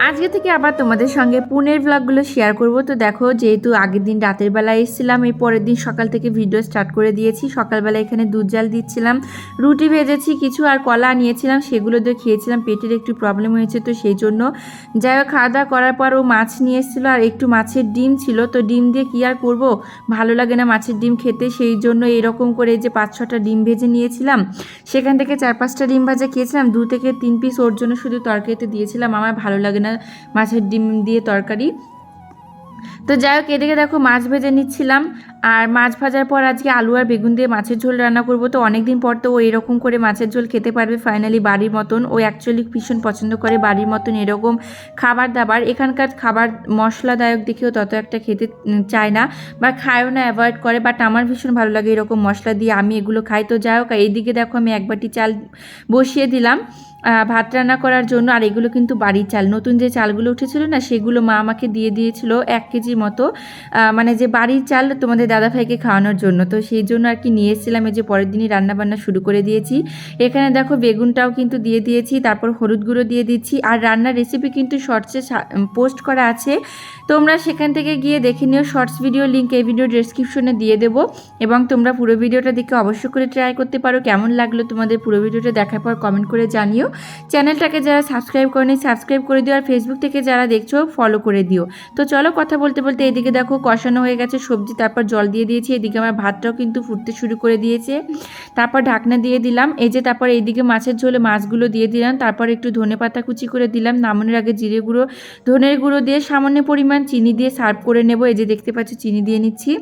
আজকে থেকে আবার তোমাদের সঙ্গে পুনের ব্লগগুলো শেয়ার করব। তো দেখো, যেহেতু আগের দিন রাতের বেলা এসেছিলাম, এই পরের দিন সকাল থেকে ভিডিও স্টার্ট করে দিয়েছি। সকালবেলা এখানে দুধ জাল দিচ্ছিলাম, রুটি ভেজেছি, কিছু আর কলা নিয়েছিলাম, সেগুলো দিয়ে খেয়েছিলাম, পেটের একটু প্রবলেম হয়েছে তো সেই জন্য। যাই হোক, খাওয়া দাওয়া করার পর ও মাছ নিয়ে এসেছিল, আর একটু মাছের ডিম ছিল, তো ডিম দিয়ে কী আর করব? ভালো লাগে না মাছের ডিম খেতে, সেই জন্য এরকম করে যে পাঁচ ছটা ডিম ভেজে নিয়েছিলাম। সেখান থেকে চার পাঁচটা ডিম ভাজা খেয়েছিলাম, দু থেকে তিন পিস ওর জন্য শুধু তরকারিতে দিয়েছিলাম, আমার ভালো লাগে না মাছের ডিম দিয়ে তরকারি। তো যাই হোক, এদিকে দেখো মাছ ভেজে নিচ্ছিলাম। আর মাছ ভাজার পর আজকে আলু আর বেগুন দিয়ে মাছের ঝোল রান্না করব। তো অনেক দিন পর তো ও এরকম করে মাছের ঝোল খেতে পারবে ফাইনালি বাড়ির মতন। ও অ্যাকচুয়ালি ভীষণ পছন্দ করে বাড়ির মতন এরকম খাবার দাবার। এখানকার খাবার মশলাদায়ক দেখেও তত একটা খেতে চায় না বা খায়ও না অ্যাভয়েড করে। বাট আমার ভীষণ ভালো লাগে এরকম মশলা দিয়ে আমি এগুলো খাই। তো যাই হোক, এইদিকে দেখো আমি এক বাটি চাল বসিয়ে দিলাম। ভাত রান্না করার জন্য, আর এগুলো কিন্তু বাড়ির চাল। নতুন যে চালগুলো উঠেছিল না, সেগুলো মা আমাকে দিয়ে দিয়েছিল এক কেজি মতো। মানে যে বাড়ির চাল তোমাদের দাদাভাইকে খাওয়ানোর জন্য। তো সেই জন্য আর কি নিয়ে এসেছিলাম, এই যে পরের দিনই রান্নাবান্না শুরু করে দিয়েছি। এখানে দেখো বেগুনটাও কিন্তু দিয়ে দিয়েছি, তারপর হলুদ গুঁড়ো দিয়ে দিচ্ছি। আর রান্নার রেসিপি কিন্তু শর্টসে পোস্ট করা আছে। তোমরা সেখান থেকে গিয়ে দেখে নিও শর্টস ভিডিও লিঙ্ক এই ভিডিও ডেসক্রিপশনে দিয়ে দেবো। এবং তোমরা পুরো ভিডিওটা দেখে অবশ্যই করে ট্রাই করতে পারো। কেমন লাগল তোমাদের পুরো ভিডিওটা দেখার পর কমেন্ট করে জানিও। চ্যানেলটাকে যারা সাবস্ক্রাইব করেনি, সাবস্ক্রাইব করে দিও। আর ফেসবুক থেকে যারা দেখছ ফলো করে দিও। তো চলো কথা বলতে বলতে এদিকে দেখো কষানো হয়ে গেছে সবজি, তারপর জল দিয়ে দিয়েছি। এদিকে আমার ভাতটাও কিন্তু ফুটতে শুরু করে দিয়েছে। তারপর ঢাকনা দিয়ে দিলাম। এই যে তারপর এইদিকে মাছের ঝোলে, মাছগুলো দিয়ে দিলাম। তারপর একটু ধনে পাতা কুচি করে দিলাম। নামানোর আগে জিরে গুঁড়ো, ধনের গুঁড়ো দিয়ে সামান্য পরিমাণ চিনি দিয়ে সার্ভ করে নেব। এই যে দেখতে পাচ্ছ, চিনি দিয়ে নিচ্ছি।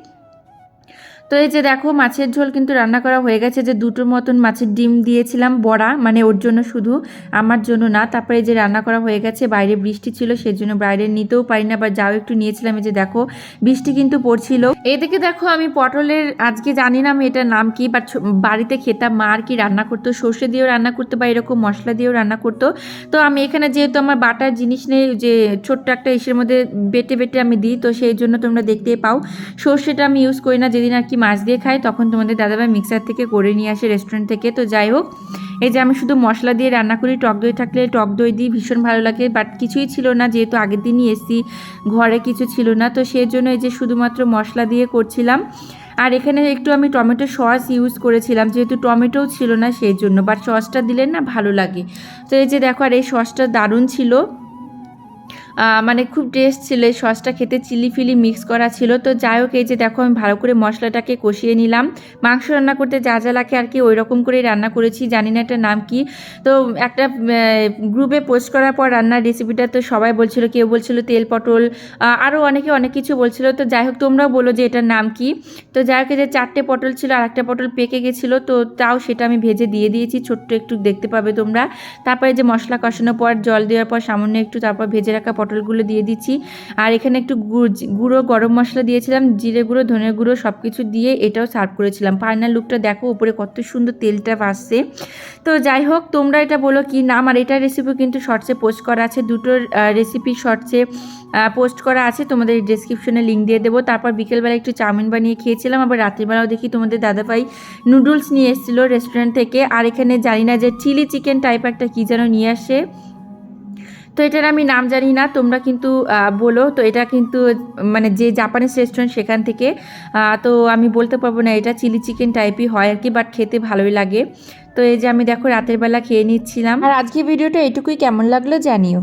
তো এই যে দেখো, মাছের ঝোল কিন্তু রান্না করা হয়ে গেছে। যে দুটোর মতন মাছের ডিম দিয়েছিলাম, বড়া মানে ওর জন্য শুধু, আমার জন্য না। তারপরে যে রান্না করা হয়ে গেছে, বাইরে বৃষ্টি ছিল, সেজন্য বাইরে নিতেও পারি না বা যাও একটু নিয়েছিলাম। এই যে দেখো, বৃষ্টি কিন্তু পড়ছিল। এদিকে দেখো, আমি পটলের, আজকে জানি না আমি এটার নাম কি বাট বাড়িতে খেতাম, মা আর কি রান্না করতো। সর্ষে দিয়েও রান্না করতো বা এরকম মশলা দিয়েও রান্না করতো। তো আমি এখানে যেহেতু আমার বাটার জিনিস নেই, যে ছোট্ট একটা ইসের মধ্যে বেটে বেটে আমি দিই, তো সেই জন্য তোমরা দেখতেই পাও। সর্ষেটা আমি ইউজ করি না, যেদিন আর কি মাছ দিয়ে খাই তখন তোমাদের দাদাভাই মিক্সার থেকে করে নিয়ে আসে রেস্টুরেন্ট থেকে। তো যাই হোক, এই যে আমি শুধু মশলা দিয়ে রান্না করি, টক দই থাকলে টক দই দিই, ভীষণ ভালো লাগে। বাট কিছুই ছিল না, যেহেতু আগের দিনই এসছি, ঘরে কিছু ছিল না। তো সেই জন্য এই যে শুধুমাত্র মশলা দিয়ে করছিলাম। আর এখানে একটু আমি টমেটো সস ইউজ করেছিলাম, যেহেতু টমেটোও ছিল না, সেই জন্য। বাট সসটা দিলে না ভালো লাগে। তো এই যে দেখো, আর এই সসটা দারুণ ছিল। মানে খুব টেস্ট ছিল, এই সসটা খেতে চিলি ফিলি মিক্স করা ছিল। তো যাই হোক, এই যে দেখো, আমি ভালো করে মশলাটাকে কষিয়ে নিলাম। মাংস রান্না করতে যা যা লাগে আর কি ওই রকম করেই রান্না করেছি, জানি না এটার নাম কি। তো একটা গ্রুপে পোস্ট করার পর রান্নার রেসিপিটা তো সবাই বলছিল, কেউ বলছিল তেল, পটল আরও অনেকে অনেক কিছু বলছিল। তো যাই হোক, তোমরাও বলো যে এটার নাম কি। তো যাই হোক যে চারটে পটল ছিল আর একটা পটল পেকে গেছিল, তো তাও সেটা আমি ভেজে দিয়ে দিয়েছি, ছোট্ট একটু দেখতে পাবে তোমরা। তারপরে যে মশলা কষানোর পর, জল দেওয়ার পর সামান্য একটু তারপর ভেজে রাখা পটলগুলো দিয়ে দিচ্ছি। আর এখানে একটু গুড় গরম মশলা দিয়েছিলাম, জিরে গুঁড়ো, ধনে গুঁড়ো সব কিছু দিয়ে এটাও সার্ভ করেছিলাম। ফাইনাল লুকটা দেখো, উপরে কত সুন্দর তেলটা ভাসছে। তো যাই হোক, তোমরা এটা বলো কি নাম, আর এটার রেসিপি কিন্তু শর্টসে পোস্ট করা আছে। দুটোর রেসিপি শর্টসে পোস্ট করা আছে, তোমাদের ডিসক্রিপশনে লিঙ্ক দিয়ে দেবো। তারপর বিকেলবেলা একটু চাউমিন বানিয়ে খেয়েছিলাম, আবার রাত্রিবেলাও দেখি তোমাদের দাদাভাই নুডলস নিয়ে এসেছিল রেস্টুরেন্ট থেকে। আর এখানে জানি না যে চিলি চিকেন টাইপ একটা কী যেন নিয়ে আসে। তো এটার আমি নাম জানি না, তোমরা কিন্তু বলো। তো এটা কিন্তু মানে যে জাপানিজ রেস্টুরেন্ট সেখান থেকে তো আমি বলতে পারব না, এটা চিলি চিকেন টাইপই হয় আর কি বাট খেতে ভালোই লাগে। তো এই যে আমি দেখো, রাতের বেলা খেয়ে নিচ্ছিলাম। আর আজকে ভিডিওটা এটুকুই, কেমন লাগল জানিও।